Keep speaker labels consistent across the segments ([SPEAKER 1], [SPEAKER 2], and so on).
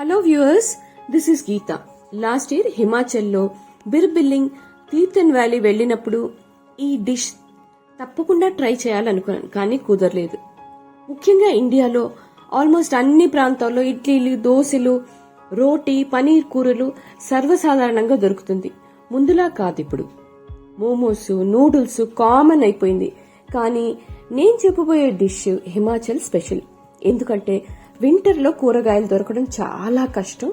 [SPEAKER 1] Hello viewers this is Geetha last year హిమాచల్లో Bir Billing Tirthan valley వెళ్ళినప్పుడు ఈ dish తప్పకుండా ట్రై చేయాలనుకున్నాను కానీ కుదరలేదు. ముఖ్యంగా ఇండియాలో ఆల్మోస్ట్ అన్ని ప్రాంతాల్లో ఇడ్లీలు దోశలు రోటీ పనీర్ కూరలు సర్వసాధారణంగా దొరుకుతుంది. ముందులా కాదు ఇప్పుడు. మోమోస్ నూడిల్స్ కామన్ అయిపోయింది. కానీ నేను చెప్పబోయే డిష్ హిమాచల్ స్పెషల్ ఎందుకంటే వింటర్లో కూరగాయలు దొరకడం చాలా కష్టం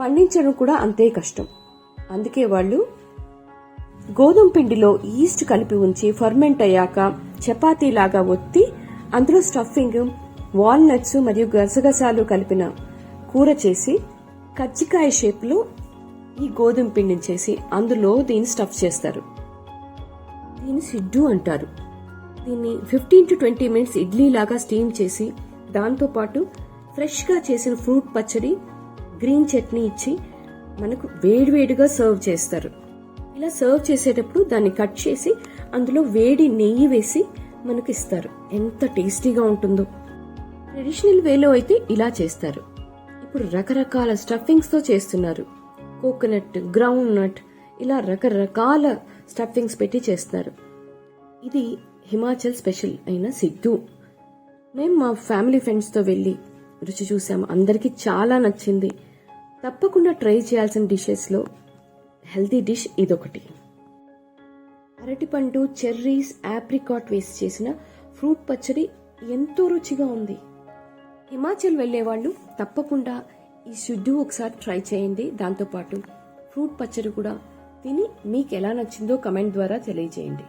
[SPEAKER 1] పండించడం కూడా అంతే కష్టం. అందుకే వాళ్ళు గోధుమ పిండిలో ఈస్ట్ కలిపి ఉంచి ఫర్మెంట్ అయ్యాక చపాతీలాగా ఒత్తి అందులో స్టఫింగ్ వాల్నట్స్ మరియు గసగసాలు కలిపిన కూర చేసి కజ్జికాయ షేప్లో ఈ గోధుమ పిండిని చేసి అందులో దీన్ని స్టఫ్ చేస్తారు. దీన్ని సిడ్డు అంటారు. దీన్ని fifteen to twenty minutes idli లాగా స్టీమ్ చేసి దాంతో ఫ్రెష్గా చేసిన ఫ్రూట్ పచ్చడి గ్రీన్ చట్నీ ఇచ్చి మనకు వేడివేడిగా సర్వ్ చేస్తారు. ఇలా సర్వ్ చేసేటప్పుడు దాన్ని కట్ చేసి అందులో వేడి నెయ్యి వేసి మనకు ఇస్తారు. ఎంత టేస్టీగా ఉంటుందో. ట్రెడిషనల్ వేలో అయితే ఇలా చేస్తారు. ఇప్పుడు రకరకాల స్టఫింగ్స్తో చేస్తున్నారు. కోకోనట్ గ్రౌండ్ నట్ ఇలా రకరకాల స్టఫింగ్స్ పెట్టి చేస్తారు. ఇది హిమాచల్ స్పెషల్ అయిన సిద్ధు. మేము మా ఫ్యామిలీ ఫ్రెండ్స్తో వెళ్ళి రుచి చూసాము. అందరికీ చాలా నచ్చింది. తప్పకుండా ట్రై చేయాల్సిన డిషెస్లో హెల్తీ డిష్ ఇదొకటి. అరటిపండు చెర్రీస్ ఆప్రికాట్ వేసి చేసిన ఫ్రూట్ పచ్చడి ఎంతో రుచిగా ఉంది. హిమాచల్ వెళ్ళే వాళ్ళు తప్పకుండా ఈ షుడ్డు ఒకసారి ట్రై చేయండి. దాంతోపాటు ఫ్రూట్ పచ్చడి కూడా తిని మీకు ఎలా నచ్చిందో కమెంట్ ద్వారా తెలియజేయండి.